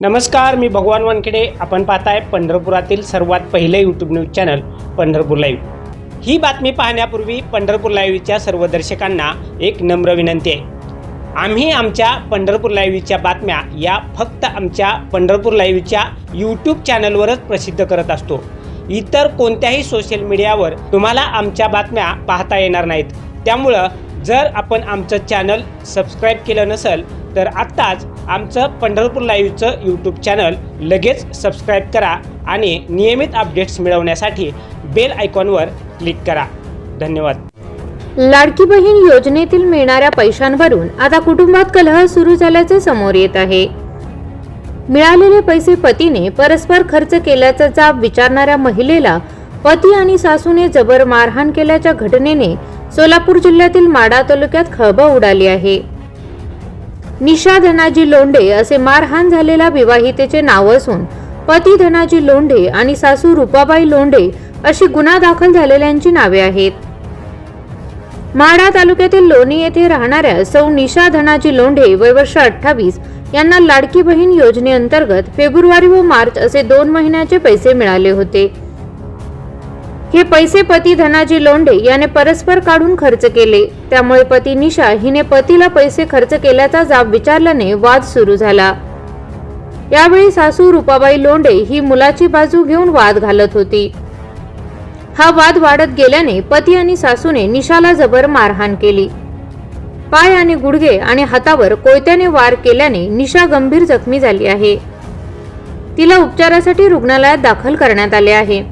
नमस्कार मी भगवान वानखेडे. आपण पाहताय पंढरपुरातील सर्वात पहिले YouTube news channel Pandharpur live ही बातमी पाहण्यापूर्वी पंढरपूर लाईव्हच्या सर्व दर्शकांना एक नम्र विनंती आहे. आम्ही आमच्या पंढरपूर लाईव्हच्या बातम्या या फक्त आमच्या पंढरपूर लाईव्हच्या यूट्यूब चॅनलवरच प्रसिद्ध करत असतो. इतर कोणत्याही सोशल मीडियावर तुम्हाला आमच्या बातम्या पाहता येणार नाहीत. त्यामुळं जर आपण आमचं चॅनल सबस्क्राईब केलं नसेल तर आत्ताच आमचं पंढरपूर लाईव्हचं यूट्यूब चॅनल लगेच सबस्क्राईब करा आणि नियमित अपडेट्स मिळवण्यासाठी बेल आयकॉनवर क्लिक करा. धन्यवाद. लाडकी बहीण योजनेतील मिळणाऱ्या पैशांवरून आता कुटुंबात कलह सुरू झाल्याचे समोर येत आहे. मिळालेले पैसे पतीने परस्पर खर्च केल्याचा जाब विचारणाऱ्या महिलेला पती आणि सासूने जबर मारहाण केल्याच्या घटनेने सोलापूर जिल्ह्यातील माडा तालुक्यात खळबळ उडाली आहे. निशा धनाजी लोंढे असे मारहाण झालेल्या विवाहितेचे नाव असून पती धनाजी लोंढे आणि सासू रुपाबाई लोंढे अशी गुन्हा दाखल झालेल्यांची नावे आहेत. माढा तालुक्यातील लोणी येथे राहणाऱ्या सौ निशा धनाजी लोंढे वय वर्ष अठ्ठावीस यांना लाडकी बहीण योजनेअंतर्गत फेब्रुवारी व मार्च असे दोन महिन्याचे पैसे मिळाले होते. हे पैसे पती धनाजी लोंढे याने परस्पर काढून खर्च केले. त्यामुळे पती निशा हिने पतीला पैसे खर्च केल्याचा जाब विचारल्याने वाद सुरू झाला. यावेळी सासू रुपाबाई लोंढे ही मुलाची बाजू घेऊन वाद घालत होती. हा वाद वाढत गेल्याने पती आणि सासूने निशाला जबर मारहाण केली. पाय आणि गुडघे आणि हातावर कोयत्याने वार केल्याने निशा गंभीर जखमी झाली आहे. तिला उपचारासाठी रुग्णालयात दाखल करण्यात आले आहे.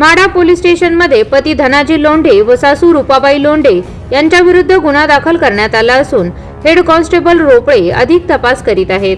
माढा पोलीस स्टेशनमध्ये पती धनाजी लोंढे व सासू रुपाबाई लोंढे यांच्याविरुद्ध गुन्हा दाखल करण्यात आला असून हेड कॉन्स्टेबल रोपळे अधिक तपास करीत आहेत.